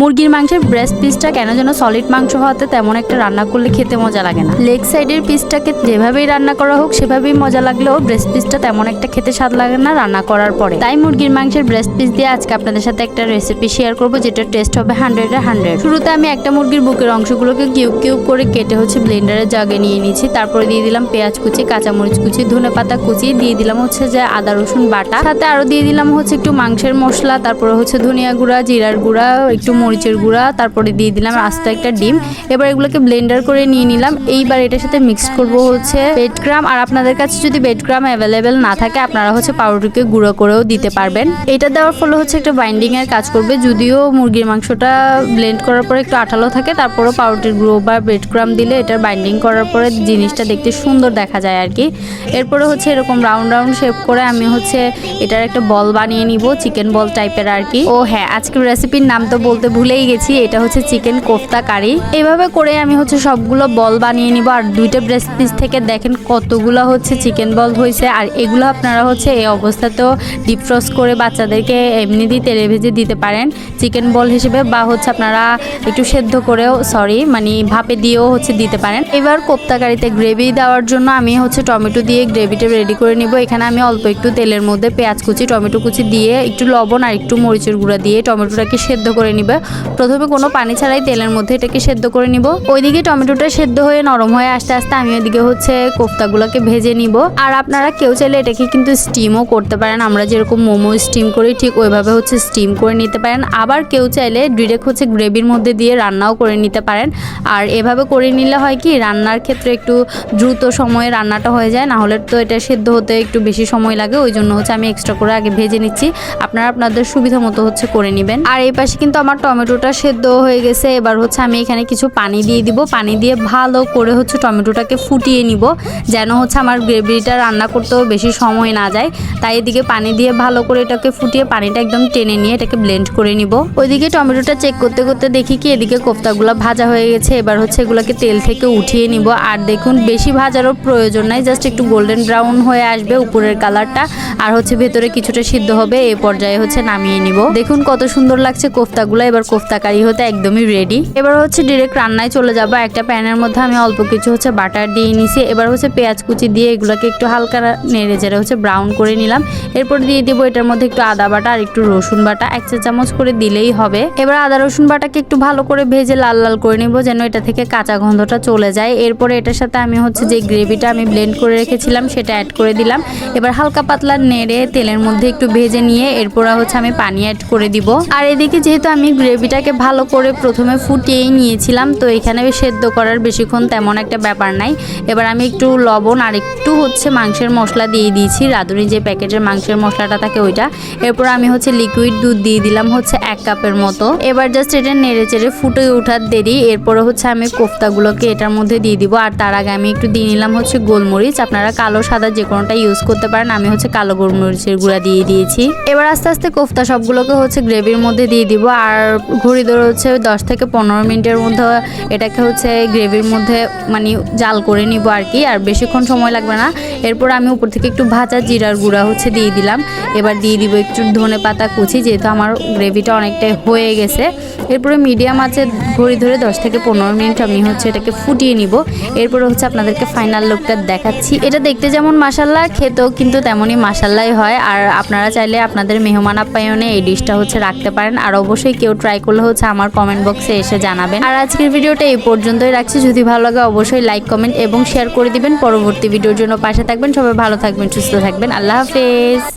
মুরগির মাংসের ব্রেস্ট পিসটা কেন যেন সলিড মাংস হওয়াতে তেমন একটা রান্না করলে খেতে মজা লাগে না। লেগ সাইডের পিসটাকে যেভাবেই রান্না করা হোক, সেভাবেই মজা লাগলেও ব্রেস্ট পিসটা তেমন একটা খেতে স্বাদ লাগে না রান্না করার পরে। তাই মুরগির মাংসের ব্রেস্ট পিস দিয়ে আজকে আপনাদের সাথে একটা রেসিপি শেয়ার করব যেটা টেস্ট হবে হান্ড্রেড হান্ড্রেড শুরুতে আমি একটা মুরগির বুকের অংশগুলোকে কিউব কিউব করে কেটে হচ্ছে ব্লেন্ডারে জাগে নিয়ে নিয়েছি তারপরে দিয়ে দিলাম পেঁয়াজ কুচি, কাঁচামরিচ কুচি, ধনে পাতা কুচি, দিয়ে দিলাম হচ্ছে যে আদা, রসুন বাটা। সাথে আরও দিয়ে দিলাম হচ্ছে একটু মাংসের মশলা, তারপরে হচ্ছে ধনিয়া গুঁড়া, জিরার গুঁড়া, একটু মরিচের গুঁড়া, তারপরে দিয়ে দিলাম আস্ত একটা ডিম। এবার এগুলোকে ব্লেন্ডার করে নিয়ে নিলাম। এইবার এটার সাথে মিক্স করব হচ্ছে বেড গ্রাম আর আপনাদের কাছে যদি বেড গ্রাম অ্যাভেলেবেল না থাকে, আপনারা হচ্ছে পাউরুটিকে গুঁড়ো করেও দিতে পারবেন। এটা দেওয়ার ফলে হচ্ছে একটা বাইন্ডিং এর কাজ করবে। যদিও মুরগির মাংসটা ব্লেন্ড করার পরে একটু আঠালো থাকে, তারপরেও পাউরুটির গুঁড়ো বা বেড গ্রাম দিলে এটার বাইন্ডিং করার পরে জিনিসটা দেখতে সুন্দর দেখা যায় আর কি। এরপরে হচ্ছে এরকম রাউন্ড রাউন্ড শেপ করে আমি হচ্ছে এটার একটা বল বানিয়ে নিব চিকেন বল টাইপের আর কি। ও হ্যাঁ আজকের রেসিপির নাম তো বলতে ভুলেই গেছি, এটা হচ্ছে চিকেন কোফতা কারি। এইভাবে করে আমি হচ্ছে সবগুলো বল বানিয়ে নিব আর দুইটা ব্রেস্ট পিস থেকে দেখেন কতগুলো হচ্ছে চিকেন বল হয়েছে আর এগুলো আপনারা হচ্ছে এই অবস্থাতেও ডিপ ফ্রস করে বাচ্চাদেরকে এমনি দিয়ে তেলে ভেজে দিতে পারেন। চিকেন বল হিসেবে বা হচ্ছে আপনারা একটু সেদ্ধ করেও সরি মানে ভাপে দিয়েও হচ্ছে দিতে পারেন। এবার কোপ্তা কারিতে গ্রেভি দেওয়ার জন্য আমি হচ্ছে টমেটো দিয়ে গ্রেভিটা রেডি করে নিব। এখানে আমি অল্প একটু তেলের মধ্যে পেঁয়াজ কুচি, টমেটো কুচি দিয়ে একটু লবণ আর একটু মরিচের গুঁড়া দিয়ে টমেটোটাকে সেদ্ধ করে নিবে। প্রথমে কোনো পানি ছাড়াই তেলের মধ্যে এটাকে সেদ্ধ করে নিব। ওইদিকে টমেটোটা সেদ্ধ হয়ে নরম হয়ে আস্তে আস্তে আমি ওইদিকে হচ্ছে কোফতাগুলোকে ভেজে নিব। আর আপনারা কেউ চাইলে এটাকে কিন্তু স্টিমও করতে পারেন। আমরা যেরকম মোমো স্টিম করি, ঠিক ওইভাবে হচ্ছে স্টিম করে নিতে পারেন। আবার কেউ চাইলে ডিরেক্ট হচ্ছে গ্রেভির মধ্যে দিয়ে রান্নাও করে নিতে পারেন। আর এভাবে করে নিলে হয় কি, রান্নার ক্ষেত্রে একটু দ্রুত সময়ে রান্নাটা হয়ে যায়। না হলে তো এটা সেদ্ধ হতে একটু বেশি সময় লাগে। ওই জন্য হচ্ছে আমি এক্সট্রা করে আগে ভেজে নিচ্ছি। আপনারা আপনাদের সুবিধা মতো হচ্ছে করে নেবেন। আর এই পাশে কিন্তু আমার টমেটোটা সেদ্ধ হয়ে গেছে। এবার হচ্ছে আমি এখানে কিছু পানি দিয়ে দিব। পানি দিয়ে ভালো করে হচ্ছে টমেটোটাকে ফুটিয়ে নিব, যেন হচ্ছে আমার গ্রেভিটা রান্না করতেও বেশি সময় না যায়। তাই এদিকে পানি দিয়ে ভালো করে এটাকে ফুটিয়ে পানিটা একদম টেনে নিয়ে এটাকে ব্লেন্ড করে নিব। ওইদিকে টমেটোটা চেক করতে করতে দেখি কি এদিকে কোফতাগুলো ভাজা হয়ে গেছে। এবার হচ্ছে এগুলোকে তেল থেকে উঠিয়ে নিব। আর দেখুন, বেশি ভাজারও প্রয়োজন নাই জাস্ট একটু গোল্ডেন ব্রাউন হয়ে আসবে উপরের কালারটা আর হচ্ছে ভেতরে কিছুটা সিদ্ধ হবে এই পর্যায়ে হচ্ছে নামিয়ে নিব। দেখুন কত সুন্দর লাগছে কোফতাগুলো। এবার কোফতা কারি হতে একদমই রেডি এবার হচ্ছে ডিরেক্ট রান্নায় চলে যাব। একটা প্যানের মধ্যে আমি অল্প কিছু হচ্ছে বাটার দিয়ে নিছি। এবার হচ্ছে পেঁয়াজ কুচি দিয়ে এগুলোকে একটু হালকা নেড়ে চেড়ে হচ্ছে ব্রাউন করে নিলাম। এরপর দিয়ে দিব এটার মধ্যে একটু আদা বাটা আর একটু রসুন বাটা। এক চা চামচ করে দিলেই হবে। এবার আদা রসুন বাটাকে একটু ভালো করে ভেজে লাল লাল করে নিব যেন এটা থেকে কাঁচা গন্ধটা চলে যায়। এরপরে এটার সাথে আমি হচ্ছে যে গ্রেভিটা আমি ব্লেন্ড করে রেখেছিলাম, সেটা অ্যাড করে দিলাম। এবার হালকা পাতলা নেড়ে তেলের মধ্যে একটু ভেজে নিয়ে এরপর হচ্ছে আমি পানি অ্যাড করে দিব। আর এদিকে যেহেতু আমি গ্রেভিটাকে ভালো করে প্রথমে ফুটিয়েই নিয়েছিলাম, তো এখানে সেদ্ধ করার বেশিক্ষণ তেমন একটা ব্যাপার নাই। এবার আমি একটু লবণ আর একটু হচ্ছে মাংসের মশলা দিয়ে দিয়েছি। রাঁধুনি যে প্যাকেটের মাংসের মশলাটা থাকে ওইটা। এরপর আমি হচ্ছে লিকুইড দুধ দিয়ে দিলাম হচ্ছে এক কাপের মতো। এবার জাস্ট এটা নেড়ে চেড়ে ফুটে ওঠার দেরি। এরপরে হচ্ছে আমি কোফতাগুলোকে এটার মধ্যে দিয়ে দিব। আর তার আগে আমি একটু দিয়ে নিলাম হচ্ছে গোলমরিচ। আপনারা কালো, সাদা যে কোনোটা ইউজ করতে পারেন, আমি হচ্ছে কালো গোলমরিচের গুঁড়া দিয়ে দিয়েছি। এবার আস্তে আস্তে কোফতা সবগুলোকে হচ্ছে গ্রেভির মধ্যে দিয়ে দিব। আর ঘড়ি ধরে হচ্ছে দশ থেকে পনেরো মিনিটের মধ্যে এটাকে হচ্ছে গ্রেভির মধ্যে মানে জাল করে নিব আর কি, আর বেশিক্ষণ সময় লাগবে না। এরপর আমি উপর থেকে একটু ভাজা জিরার গুঁড়া হচ্ছে দিয়ে দিলাম। এবার দিয়ে দিব একটু ধনে পাতা কুচি, যেহেতু আমার গ্রেভিটা অনেকটাই হয়ে গেছে। এরপরে মিডিয়াম আছে ঘড়ি ধরে দশ থেকে পনেরো মিনিট আমি হচ্ছে এটাকে ফুটিয়ে নিব। এরপরে হচ্ছে আপনাদেরকে ফাইনাল লুকটা দেখাচ্ছি। এটা দেখতে যেমন মাসাল্লাহ খেতেও কিন্তু তেমনই মাসাল্লাই হয়। আর আপনারা চাইলে আপনাদের মেহমান আপ্যায়নে এই ডিশটা হচ্ছে রাখতে পারেন। আর অবশ্যই কেউ ট্রাই করলে হচ্ছে আমার কমেন্ট বক্সে এসে জানাবেন। আর আজকের ভিডিওটা এই পর্যন্তই রাখছি। যদি ভালো লাগে অবশ্যই লাইক কমেন্ট এবং শেয়ার করে দিবেন। পরবর্তী ভিডিওর জন্য পাশে থাকবেন। সবাই ভালো থাকবেন, সুস্থ থাকবেন। আল্লাহ হাফেজ।